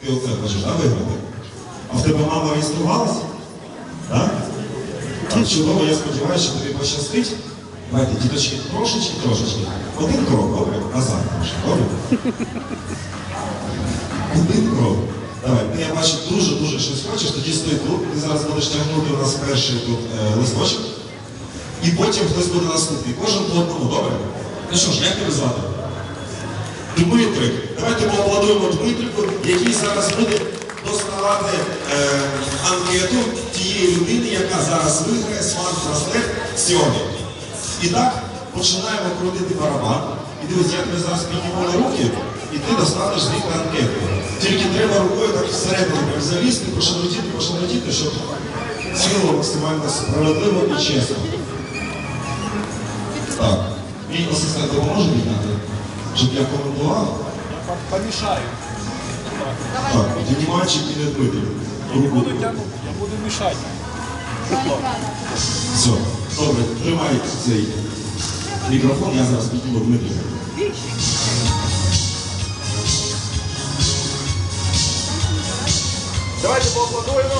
Ти оце хочеш, да, виграти? А в тебе мама реєструвалась? Так? Так, чудово, я сподіваюся, що тобі пощастить. Давайте, діточки, трошечки, трошечки. Один крок, добре? Назад трошки, добре? Один крок. Давай, ти, я бачу, дуже-дуже щось хочеш, тоді стой тут. Ти зараз будеш тягнути у нас перший тут е, листочок. І потім хтось буде наступний. Кожен по одному, добре? Ну що ж, як тебе звати? Дмитрик. Давайте поаплодуємо Дмитрику, який зараз буде доставати е, анкету тієї людини, яка зараз виграє смарт-браслет сьогодні. І так, починаємо крутити барабан. І дивись, я тобі зараз підніму на руки, і ти достанеш звідти анкету. Тільки треба рукою так всередину залізти, пошелетіти, пошелетіти, щоб це було максимально справедливо і чесно. Так, мій асистент допоможе підняти, щоб я коментував. Помішаю. Так, піднімальчик і не Дмитрик. Руку. Буду тягнути, я буду мішати. Все, добре, тримай цей мікрофон, я зараз підніму Дмитрика. Давайте поаплодуємо.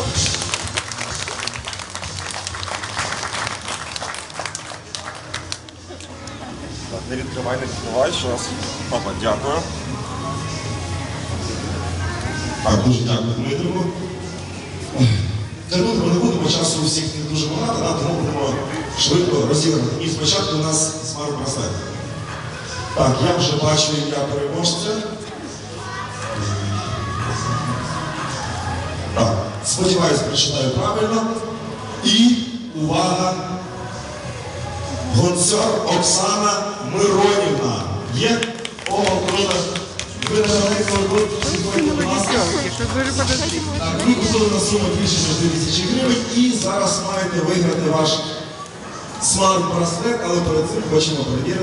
Не відкривай, не відкривай, щас. Папа, дякую. Так, дуже дякую Дмитрику. Ми не будемо, часу у всіх не дуже багато, да, тому будемо швидко розіграти. І спочатку у нас смарт-браслет. Так, я вже бачу ім'я переможця. Так, сподіваюсь, прочитаю правильно. І увага! Гонцар Оксана Миронівна. Є? О. Ви на великому сьогодні ви купили на суму більше ніж 2 тисячі гривень і зараз маєте виграти ваш смарт-браслет, але перед цим хочемо перевірити.